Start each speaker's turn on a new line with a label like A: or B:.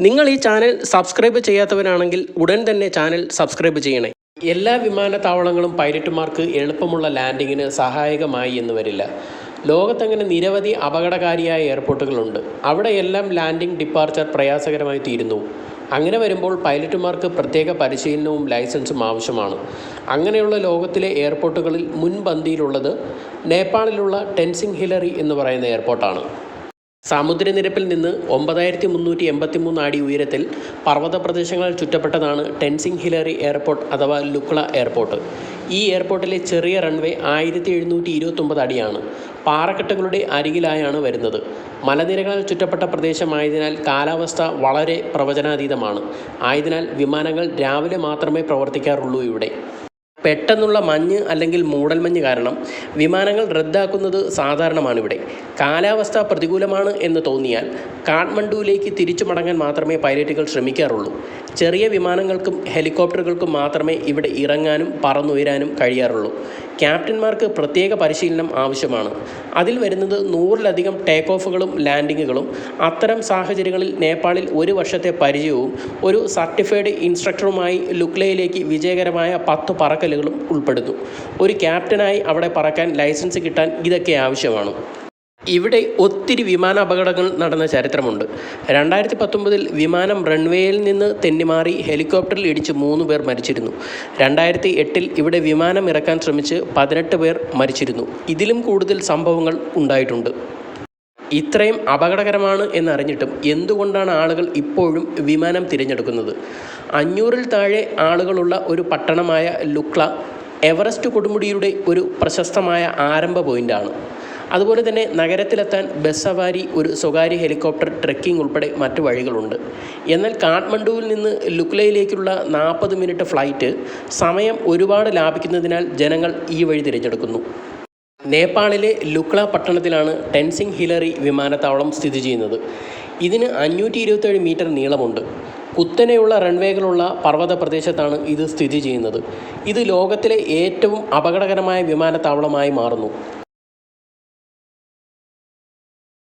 A: നിങ്ങൾ ഈ channel subscribe ചെയ്യാത്തവരാണെങ്കിൽ ഉടൻ തന്നെ ചാനൽ സബ്സ്ക്രൈബ് ചെയ്യണേ. എല്ലാ വിമാനത്താവളങ്ങളും പൈലറ്റുമാർക്ക് എളുപ്പമുള്ള ലാൻഡിങ്ങിന് സഹായകമായി എന്ന് വരില്ല. ലോകത്തങ്ങനെ നിരവധി അപകടകാരിയായ എയർപോർട്ടുകളുണ്ട്. അവിടെയെല്ലാം ലാൻഡിംഗ് ഡിപ്പാർച്ചർ പ്രയാസകരമായി തീരുന്നു. അങ്ങനെ വരുമ്പോൾ പൈലറ്റുമാർക്ക് പ്രത്യേക പരിശീലനവും ലൈസൻസും ആവശ്യമാണ്. അങ്ങനെയുള്ള ലോകത്തിലെ എയർപോർട്ടുകളിൽ മുൻപന്തിയിലുള്ളത് നേപ്പാളിലുള്ള ടെൻസിംഗ് ഹിലറി എന്ന് പറയുന്ന എയർപോർട്ടാണ്. സമുദ്രനിരപ്പിൽ നിന്ന് ഒമ്പതായിരത്തി മുന്നൂറ്റി എൺപത്തി മൂന്ന് അടി ഉയരത്തിൽ പർവത പ്രദേശങ്ങളിൽ ചുറ്റപ്പെട്ടതാണ് ടെൻസിംഗ് ഹിലറി എയർപോർട്ട് അഥവാ ലുക്ല എയർപോർട്ട്. ഈ എയർപോർട്ടിലെ ചെറിയ റൺവേ ആയിരത്തി എഴുന്നൂറ്റി ഇരുപത്തൊമ്പത് അടിയാണ്. പാറക്കെട്ടുകളുടെ അരികിലായാണ് വരുന്നത്. മലനിരകളാൽ ചുറ്റപ്പെട്ട പ്രദേശമായതിനാൽ കാലാവസ്ഥ വളരെ പ്രവചനാതീതമാണ്. ആയതിനാൽ വിമാനങ്ങൾ രാവിലെ മാത്രമേ പ്രവർത്തിക്കാറുള്ളൂ ഇവിടെ. പെട്ടെന്നുള്ള മഞ്ഞ് അല്ലെങ്കിൽ മൂടൽമഞ്ഞ് കാരണം വിമാനങ്ങൾ റദ്ദാക്കുന്നത് സാധാരണമാണിവിടെ. കാലാവസ്ഥ പ്രതികൂലമാണ് എന്ന് തോന്നിയാൽ കാഠ്മണ്ഡുവിലേക്ക് തിരിച്ചു മടങ്ങാൻ മാത്രമേ പൈലറ്റുകൾ ശ്രമിക്കാറുള്ളൂ. ചെറിയ വിമാനങ്ങൾക്കും ഹെലികോപ്റ്ററുകൾക്കും മാത്രമേ ഇവിടെ ഇറങ്ങാനും പറന്നുയരാനും കഴിയാറുള്ളൂ. ക്യാപ്റ്റന്മാർക്ക് പ്രത്യേക പരിശീലനം ആവശ്യമാണ്. അതിൽ വരുന്നത് നൂറിലധികം ടേക്ക് ഓഫുകളും ലാൻഡിങ്ങുകളും. അത്തരം സാഹചര്യങ്ങളിൽ നേപ്പാളിൽ ഒരു വർഷത്തെ പരിചയവും ഒരു സർട്ടിഫൈഡ് ഇൻസ്ട്രക്ടറുമായി ലുക്ലയിലേക്ക് വിജയകരമായ പത്ത് പറക്കലുകളും ഉൾപ്പെടുന്നു. ഒരു ക്യാപ്റ്റനായി അവിടെ പറക്കാൻ ലൈസൻസ് കിട്ടാൻ ഇതൊക്കെ ആവശ്യമാണ്. ഇവിടെ ഒത്തിരി വിമാന അപകടങ്ങൾ നടന്ന ചരിത്രമുണ്ട്. രണ്ടായിരത്തി പത്തൊമ്പതിൽ വിമാനം റൺവേയിൽ നിന്ന് തെന്നിമാറി ഹെലികോപ്റ്ററിൽ ഇടിച്ച് മൂന്ന് പേർ മരിച്ചിരുന്നു. രണ്ടായിരത്തി എട്ടിൽ ഇവിടെ വിമാനം ഇറക്കാൻ ശ്രമിച്ച് പതിനെട്ട് പേർ മരിച്ചിരുന്നു. ഇതിലും കൂടുതൽ സംഭവങ്ങൾ ഉണ്ടായിട്ടുണ്ട്. ഇത്രയും അപകടകരമാണ് എന്നറിഞ്ഞിട്ടും എന്തുകൊണ്ടാണ് ആളുകൾ ഇപ്പോഴും വിമാനം തിരഞ്ഞെടുക്കുന്നത്? അഞ്ഞൂറിൽ താഴെ ആളുകളുള്ള ഒരു പട്ടണമായ ലുക്ല എവറസ്റ്റ് കൊടുമുടിയുടെ ഒരു പ്രശസ്തമായ ആരംഭ പോയിന്റാണ് അതുപോലെ തന്നെ നഗരത്തിലെത്താൻ ബസ് സവാരി ഒരു സ്വകാര്യ ഹെലികോപ്റ്റർ ട്രെക്കിംഗ് ഉൾപ്പെടെ മറ്റു വഴികളുണ്ട്. എന്നാൽ കാഠ്മണ്ഡുവിൽ നിന്ന് ലുക്ലയിലേക്കുള്ള നാൽപ്പത് മിനിറ്റ് ഫ്ലൈറ്റ് സമയം ഒരുപാട് ലാഭിക്കുന്നതിനാൽ ജനങ്ങൾ ഈ വഴി തിരഞ്ഞെടുക്കുന്നു. നേപ്പാളിലെ ലുക്ല പട്ടണത്തിലാണ് ടെൻസിംഗ് ഹിലറി വിമാനത്താവളം സ്ഥിതി ചെയ്യുന്നത്. ഇതിന് അഞ്ഞൂറ്റി ഇരുപത്തേഴ് മീറ്റർ നീളമുണ്ട്. കുത്തനെയുള്ള റൺവേകളുള്ള പർവത പ്രദേശത്താണ് ഇത് സ്ഥിതി ചെയ്യുന്നത്. ഇത് ലോകത്തിലെ ഏറ്റവും അപകടകരമായ വിമാനത്താവളമായി മാറുന്നു.